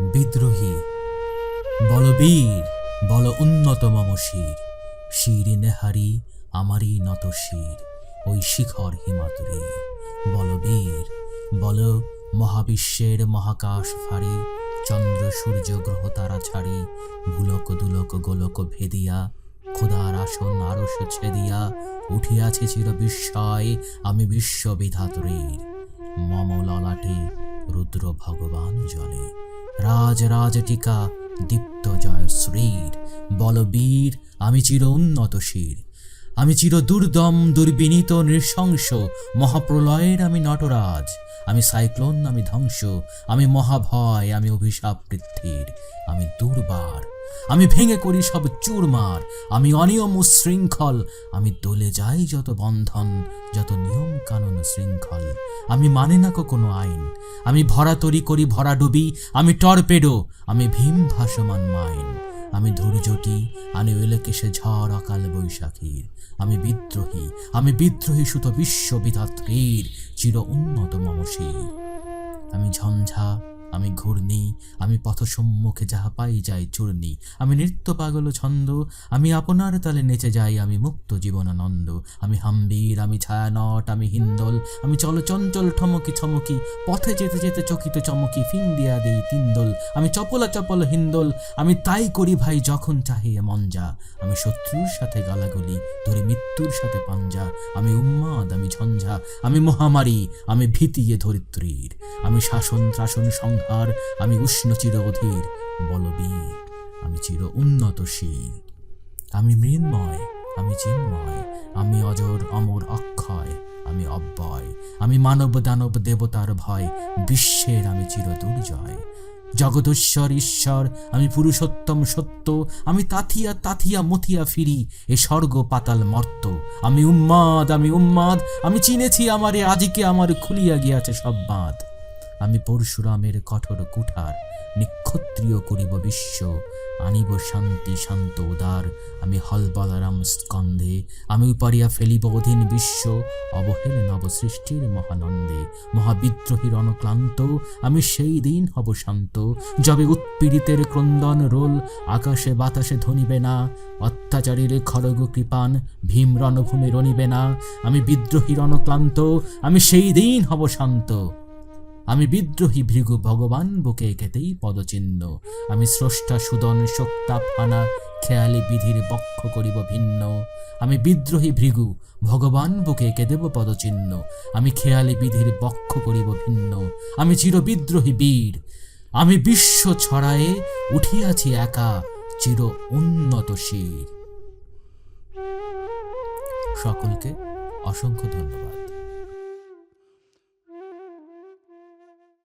বিদ্রোহী। বলবীর, বল উন্নত মম শির শির নেহারি আমারই নত শির। ওই শিখর হিমাতুরে বলবীর, বল মহাবিশ্বের মহাকাশ ফাড়ি। চন্দ্র, সূর্য, গ্রহ, তারা ছাড়ি। ভুলক, দুলক, গোলক ভেদিয়া। খোদার আসন আরস ছেদিয়া। উঠিয়াছে চির বিস্ময়, আমি বিশ্ববিধাতরের। মম ললাটে রুদ্র ভগবান জলে। রাজ রাজ টিকা দীপ্ত জয় শ্রীর। বলবীর, আমি চির উন্নত শির। আমি চির দুর্দম, দুর্বিনীত, নৃশংস, মহাপ্রলয়ের আমি নটরাজ। আমি সাইক্লোন, আমি ধ্বংস। আমি মহাভয়, আমি অভিশাপ পৃথ্বীর আমি দুর্বার। আমি ভেঙে করি সব চুরমার। আমি অনিয়ম ও শৃঙ্খল আমি দলে যাই যত বন্ধন, যত নিয়ম কানুন শৃঙ্খল। আমি মানে না কোনো আইন। আমি ভরা তরি করি, ভরা ডুবি। আমি টর্পেডো। আমি ভীম ভাসমান মাইন। আমি ধৈর্যটি আমি এলেকেশে ঝড় অকাল বৈশাখীর। আমি বিদ্রোহী। আমি বিদ্রোহী সুত বিশ্ববিধাত্রীর চির উন্নত মমশীর। আমি ঝঞ্ঝা আমি ঘূর্ণি, আমি পথ সম্মুখে যাহা পাই যাই চূর্ণি, আমি নৃত্য পাগল ছন্দ, আমি আপনার তালে নেচে যাই, আমি মুক্ত জীবনানন্দ, আমি হাম্বির, আমি ছায়ানট, আমি হিন্দল, আমি চল চঞ্চল ঠমকি ছমকি, পথে যেতে যেতে চকিত চমকি ফিং দিয়া দেই তিনদল আমি চপলা চপল হিন্দল, আমি তাই করি ভাই যখন চাহিয়ে যা, আমি শত্রুর সাথে গালাগলি, ধরে মৃত্যুর সাথে পাঞ্জা, আমি উন্মাদ, আমি ঝঞ্ঝা, আমি মহামারী, আমি ভীতিয়ে ধরিত্রীর, আমি শাসন ত্রাসন সংহার আমি উষ্ণ চির অধীর বলবীর। আমি চির উন্নত শির আমি মৃন্ময়, আমি চিন্ময়, আমি অজর, অমর, অক্ষয়, আমি অব্যয়। আমি মানব দানব দেবতার ভয়, বিশ্বের আমি চির দুর্জয়। জগদশ্বর, ঈশ্বর, আমি পুরুষোত্তম সত্য, আমি তাথিয়া তাথিয়া মথিয়া ফিরি, এ স্বর্গ পাতাল মর্ত। আমি উন্মাদ আমি উন্মাদ, আমি চিনেছি আমারে, আজিকে আমার খুলিয়া গিয়াছে সব বাঁধ। আমি পরশুরামের কঠোর কুঠার, নিক্ষত্রিয় করিব বিশ্ব, আনিব শান্তি, শান্ত উদার। আমি হল বলরাম স্কন্ধে, আমি পারিয়া ফেলিব অধীন বিশ্ব, অবহেল নব সৃষ্টির মহানন্দে। মহাবিদ্রোহীর অনক্লান্ত আমি সেই দিন হব শান্ত। যবে উৎপীড়িতের ক্রন্দন রোল, আকাশে বাতাসে ধনিবে না। অত্যাচারীর খড়গ কৃপান ভীম রণভূমি রণিবে না। আমি বিদ্রোহীর অনক্লান্ত আমি সেই দিন হব শান্ত। আমি বিদ্রোহী ভৃগু ভগবান, বুকে এঁকেতেই পদচিহ্ন। আমি স্রষ্টা সুদন শক্তা ফানা খেয়ালি বিধির বক্ষ করিব ভিন্ন। আমি বিদ্রোহী ভৃগু ভগবান, বুকে এঁকে দেব পদচিহ্ন। আমি খেয়ালি বিধির বক্ষ করিব ভিন্ন। আমি চির বিদ্রোহী বীর। আমি বিশ্ব ছড়ায়ে উঠিয়াছি একা, চির উন্নত শির। সকলকে অসংখ্য ধন্যবাদ।